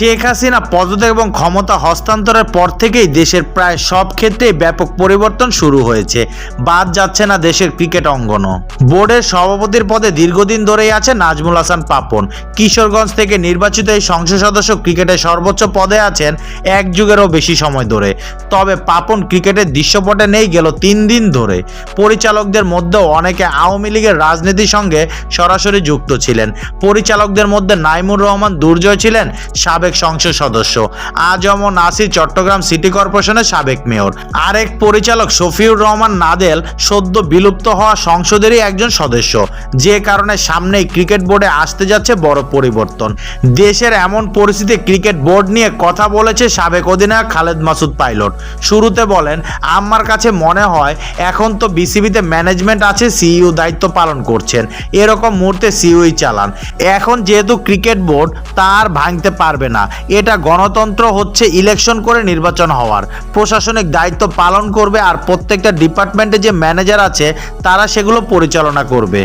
শেখ হাসিনা পদত্যাগ এবং ক্ষমতা হস্তান্তরের পর থেকেই দেশের প্রায় সব ক্ষেত্রেই ব্যাপক পরিবর্তন শুরু হয়েছে। বাদ যাচ্ছে না দেশের ক্রিকেট অঙ্গনও। বোর্ডের সভাপতির পদে দীর্ঘদিন ধরেই আছে নাজমুল হাসান পাপন। কিশোরগঞ্জ থেকে নির্বাচিত এই সংসদ সদস্য ক্রিকেটের সর্বোচ্চ পদে আছেন এক যুগেরও বেশি সময় ধরে। তবে পাপন ক্রিকেটের দৃশ্যপটে নেই গেল তিন দিন ধরে। পরিচালকদের মধ্যেও অনেকে আওয়ামী লীগের রাজনীতির সঙ্গে সরাসরি যুক্ত ছিলেন। পরিচালকদের মধ্যে নাইমুর রহমান দুর্জয় ছিলেন সাবেক সংসদ সদস্য। আজম নাসির চট্টগ্রাম সিটি কর্পোরেশনের সাবেক মেয়র। আরেক পরিচালক শফিউর রহমান নাদেল সদ্য বিলুপ্ত হওয়া সংসদেরই একজন সদস্য। যে কারণে সামনেই ক্রিকেট বোর্ডে আসতে যাচ্ছে বড় পরিবর্তন। দেশের এমন পরিস্থিতি ক্রিকেট বোর্ড নিয়ে কথা বলেছে সাবেক অধিনায়ক খালেদ মাসুদ পাইলট। শুরুতে বলেন, আমার কাছে মনে হয় এখন তো বিসিবিতে ম্যানেজমেন্ট আছে, সিইও দায়িত্ব পালন করছেন। এরকম মুহূর্তে সিইওই চালান। এখন যেহেতু ক্রিকেট বোর্ড, তার ভাঙতে পারবে না। এটা গণতন্ত্র হচ্ছে ইলেকশন করে নির্বাচন হওয়ার। প্রশাসনিক দায়িত্ব পালন করবে আর প্রত্যেকটা ডিপার্টমেন্টে যে ম্যানেজার আছে, তারা সেগুলো পরিচালনা করবে।